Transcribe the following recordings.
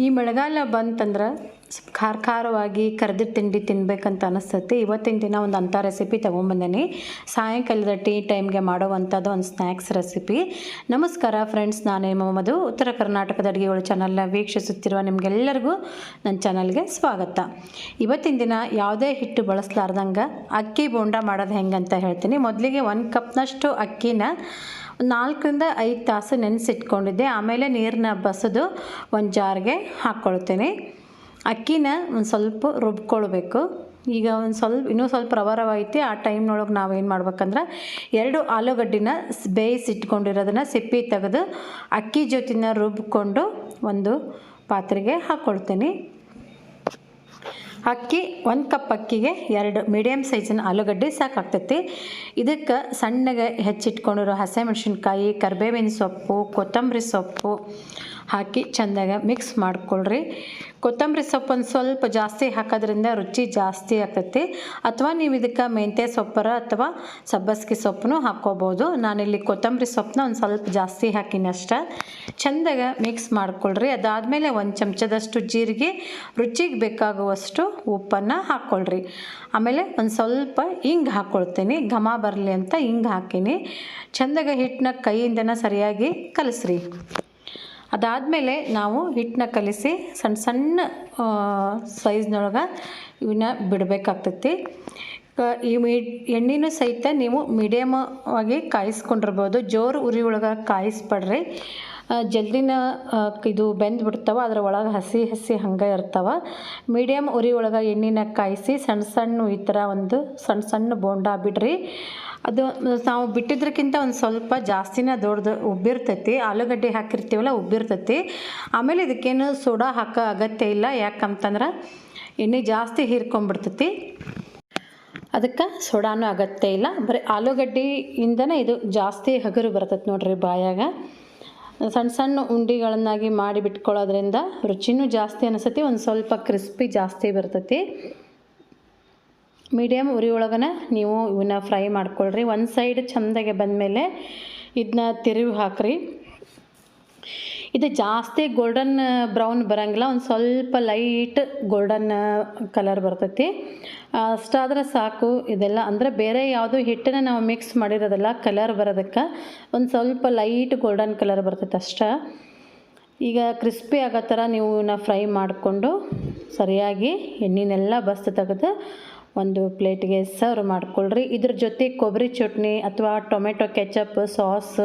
ಈ ಮಳೆಗಾಲ ಬಂತಂದ್ರೆ ಖಾರ ಖಾರವಾಗಿ ಕರೆದ ತಿಂಡಿ ತಿನ್ಬೇಕಂತ ಅನಿಸ್ತೈತಿ. ಇವತ್ತಿನ ದಿನ ಒಂದು ಅಂಥ ರೆಸಿಪಿ ತೊಗೊಂಬಂದಿನಿ. ಸಾಯಂಕಾಲದ ಟೀ ಟೈಮ್ಗೆ ಮಾಡೋವಂಥದ್ದು ಒಂದು ಸ್ನ್ಯಾಕ್ಸ್ ರೆಸಿಪಿ ನಮಸ್ಕಾರ ಫ್ರೆಂಡ್ಸ್ ನಾನು ಮೊಹಮ್ಮದು ಉತ್ತರ ಕರ್ನಾಟಕದ ಅಡುಗೆಗಳು ಚಾನಲ್ನ ವೀಕ್ಷಿಸುತ್ತಿರುವ ನಿಮಗೆಲ್ಲರಿಗೂ ನನ್ನ ಚಾನಲ್ಗೆ ಸ್ವಾಗತ. ಇವತ್ತಿನ ದಿನ ಯಾವುದೇ ಹಿಟ್ಟು ಬಳಸಲಾರ್ದಂಗೆ ಅಕ್ಕಿ ಬೋಂಡ ಮಾಡೋದು ಹೆಂಗಂತ ಹೇಳ್ತೀನಿ. ಮೊದಲಿಗೆ ಒಂದು ಕಪ್ನಷ್ಟು ಅಕ್ಕಿನ ನಾಲ್ಕರಿಂದ ಐದು ತಾಸು ನೆನೆಸಿಟ್ಕೊಂಡಿದ್ದೆ. ಆಮೇಲೆ ನೀರನ್ನ ಬಸಿದು ಒಂದು ಜಾರ್ಗೆ ಹಾಕ್ಕೊಳ್ತೀನಿ ಅಕ್ಕಿನ ಒಂದು ಸ್ವಲ್ಪ ರುಬ್ಕೊಳ್ಬೇಕು. ಈಗ ಒಂದು ಸ್ವಲ್ಪ, ಇನ್ನೂ ಸ್ವಲ್ಪ ರವ ಆ ಟೈಮ್ನೊಳಗೆ ನಾವು ಏನು ಮಾಡ್ಬೇಕಂದ್ರೆ ಎರಡು ಆಲೂಗಡ್ಡಿನ ಬೇಯಿಸಿಟ್ಕೊಂಡಿರೋದನ್ನ ಸಿಪ್ಪಿ ತೆಗೆದು ಅಕ್ಕಿ ಜೊತೆನ ರುಬ್ಕೊಂಡು ಒಂದು ಪಾತ್ರೆಗೆ ಹಾಕ್ಕೊಳ್ತೀನಿ ಅಕ್ಕಿ ಒಂದು ಕಪ್ ಅಕ್ಕಿಗೆ ಎರಡು ಮೀಡಿಯಮ್ ಸೈಜಿನ ಆಲೂಗಡ್ಡೆ ಸಾಕಾಗ್ತೈತಿ. ಇದಕ್ಕೆ ಸಣ್ಣಗೆ ಹೆಚ್ಚಿಟ್ಕೊಂಡಿರೋ ಹಸಿಮೆಣ್ಸಿನ್ಕಾಯಿ, ಕರಿಬೇವಿನ ಸೊಪ್ಪು, ಕೊತ್ತಂಬರಿ ಸೊಪ್ಪು ಹಾಕಿ ಚೆಂದಾಗಿ ಮಿಕ್ಸ್ ಮಾಡ್ಕೊಳ್ರಿ. ಕೊತ್ತಂಬರಿ ಸೊಪ್ಪು ಒಂದು ಸ್ವಲ್ಪ ಜಾಸ್ತಿ ಹಾಕೋದ್ರಿಂದ ರುಚಿ ಜಾಸ್ತಿ ಆಗ್ತೈತಿ. ಅಥವಾ ನೀವು ಇದಕ್ಕೆ ಮೆಂತ್ಯ ಸೊಪ್ಪರ ಅಥವಾ ಸಬ್ಬಸ್ಗೆ ಸೊಪ್ಪನ್ನು ಹಾಕ್ಕೋಬೋದು. ನಾನಿಲ್ಲಿ ಕೊತ್ತಂಬರಿ ಸೊಪ್ಪನ್ನ ಒಂದು ಸ್ವಲ್ಪ ಜಾಸ್ತಿ ಹಾಕೀನಿ ಅಷ್ಟೇ. ಚೆಂದಾಗ ಮಿಕ್ಸ್ ಮಾಡ್ಕೊಳ್ರಿ. ಅದಾದಮೇಲೆ ಒಂದು ಚಮಚದಷ್ಟು ಜೀರಿಗೆ, ರುಚಿಗೆ ಬೇಕಾಗುವಷ್ಟು ಉಪ್ಪನ್ನು ಹಾಕ್ಕೊಳ್ರಿ. ಆಮೇಲೆ ಒಂದು ಸ್ವಲ್ಪ ಹಿಂಗೆ ಹಾಕ್ಕೊಳ್ತೀನಿ ಘಮ ಬರಲಿ ಅಂತ ಹಿಂಗೆ ಹಾಕೀನಿ. ಚೆಂದಾಗ ಹಿಟ್ಟನ್ನ ಕೈಯಿಂದನ ಸರಿಯಾಗಿ ಕಲಿಸ್ರಿ. ಅದಾದಮೇಲೆ ನಾವು ಹಿಟ್ಟನ್ನ ಕಲಿಸಿ ಸಣ್ಣ ಸಣ್ಣ ಸೈಜ್ನೊಳಗೆ ಇವನ್ನ ಬಿಡಬೇಕಾಗ್ತೈತಿ. ಈ ಮೀ, ಎಣ್ಣೆನೂ ಸಹಿತ ನೀವು ಮೀಡಿಯಮ್ ಆಗಿ ಕಾಯಿಸ್ಕೊಂಡಿರ್ಬೋದು. ಜೋರು ಉರಿ ಒಳಗೆ ಕಾಯಿಸ್ಬೇಡ್ರಿ. ಜಲ್ದಿನ ಇದು ಬೆಂದು ಬಿಡ್ತಾವ, ಅದ್ರ ಒಳಗೆ ಹಸಿ ಹಸಿ ಹಂಗೆ ಇರ್ತಾವ. ಮೀಡಿಯಮ್ ಉರಿ ಒಳಗೆ ಎಣ್ಣೆನ ಕಾಯಿಸಿ ಸಣ್ಣ ಸಣ್ಣ ಈ ಥರ ಒಂದು ಸಣ್ಣ ಸಣ್ಣ ಬೋಂಡ ಬಿಡ್ರಿ. ಅದು ನಾವು ಬಿಟ್ಟಿದ್ರಕ್ಕಿಂತ ಒಂದು ಸ್ವಲ್ಪ ಜಾಸ್ತಿನೇ ದೊಡ್ಡದು ಉಬ್ಬಿರ್ತೈತಿ. ಆಲೂಗಡ್ಡೆ ಹಾಕಿರ್ತೀವಲ್ಲ, ಉಬ್ಬಿರ್ತೈತಿ. ಆಮೇಲೆ ಇದಕ್ಕೇನು ಸೋಡಾ ಹಾಕೋ ಅಗತ್ಯ ಇಲ್ಲ. ಯಾಕಂತಂದ್ರೆ ಎಣ್ಣೆ ಜಾಸ್ತಿ ಹೀರ್ಕೊಂಡ್ಬಿಡ್ತೈತಿ. ಅದಕ್ಕೆ ಸೋಡಾನು ಅಗತ್ಯ ಇಲ್ಲ. ಬರೀ ಆಲೂಗಡ್ಡೆಯಿಂದನೇ ಇದು ಜಾಸ್ತಿ ಹಗರು ಬರ್ತೈತೆ ನೋಡ್ರಿ ಬಾಯಾಗ. ಸಣ್ಣ ಸಣ್ಣ ಉಂಡಿಗಳನ್ನಾಗಿ ಮಾಡಿ ಬಿಟ್ಕೊಳ್ಳೋದ್ರಿಂದ ರುಚಿನೂ ಜಾಸ್ತಿ ಅನಿಸತಿ ಒಂದು ಸ್ವಲ್ಪ ಕ್ರಿಸ್ಪಿ ಜಾಸ್ತಿ ಬರ್ತೈತಿ. ಮೀಡಿಯಮ್ ಉರಿ ಒಳಗನ ನೀವು ಇವನ್ನ ಫ್ರೈ ಮಾಡ್ಕೊಳ್ರಿ. ಒಂದು ಸೈಡ್ ಚಂದಾಗೆ ಬಂದಮೇಲೆ ಇದನ್ನ ತಿರುವಿ ಹಾಕ್ರಿ. ಇದು ಜಾಸ್ತಿ ಗೋಲ್ಡನ್ ಬ್ರೌನ್ ಬರೋಂಗಿಲ್ಲ. ಒಂದು ಸ್ವಲ್ಪ ಲೈಟ್ ಗೋಲ್ಡನ್ ಕಲರ್ ಬರ್ತೈತಿ. ಅಷ್ಟಾದ್ರೆ ಸಾಕು ಇದೆಲ್ಲ. ಅಂದರೆ ಬೇರೆ ಯಾವುದು ಹಿಟ್ಟನ್ನ ನಾವು ಮಿಕ್ಸ್ ಮಾಡಿರೋದಲ್ಲ ಕಲರ್ ಬರೋದಕ್ಕೆ. ಒಂದು ಸ್ವಲ್ಪ ಲೈಟ್ ಗೋಲ್ಡನ್ ಕಲರ್ ಬರ್ತೈತೆ ಅಷ್ಟೇ. ಈಗ ಕ್ರಿಸ್ಪಿ ಆಗೋ ಥರ ನೀವು ನಾ ಫ್ರೈ ಮಾಡಿಕೊಂಡು ಸರಿಯಾಗಿ ಎಣ್ಣೆನೆಲ್ಲ ಬಸ್ತು ತೆಗೆದು ಒಂದು ಪ್ಲೇಟ್ಗೆ ಸರ್ವ್ ಮಾಡ್ಕೊಳ್ರಿ. ಇದ್ರ ಜೊತೆ ಕೊಬ್ಬರಿ ಚಟ್ನಿ ಅಥವಾ ಟೊಮೆಟೊ ಕೆಚಪ್ ಸಾಸ್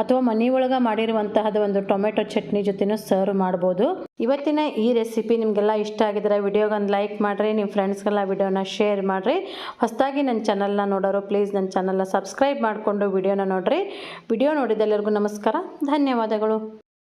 ಅಥವಾ ಮನೆ ಒಳಗೆ ಮಾಡಿರುವಂತಹದ ಒಂದು ಟೊಮೆಟೊ ಚಟ್ನಿ ಜೊತೆನೂ ಸರ್ವ್ ಮಾಡ್ಬೋದು. ಇವತ್ತಿನ ಈ ರೆಸಿಪಿ ನಿಮಗೆಲ್ಲ ಇಷ್ಟ ಆಗಿದ್ರೆ ವಿಡಿಯೋಗೆ ಒಂದು ಲೈಕ್ ಮಾಡಿರಿ ನಿಮ್ಮ ಫ್ರೆಂಡ್ಸ್ಗೆಲ್ಲ ವಿಡಿಯೋನ ಶೇರ್ ಮಾಡಿರಿ. ಹೊಸದಾಗಿ ನನ್ನ ಚಾನಲ್ನ ನೋಡೋರು ಪ್ಲೀಸ್ ನನ್ನ ಚಾನಲ್ನ ಸಬ್ಸ್ಕ್ರೈಬ್ ಮಾಡಿಕೊಂಡು ವಿಡಿಯೋನ ನೋಡಿರಿ. ವಿಡಿಯೋ ನೋಡಿದೆಲ್ಲರಿಗೂ ನಮಸ್ಕಾರ, ಧನ್ಯವಾದಗಳು.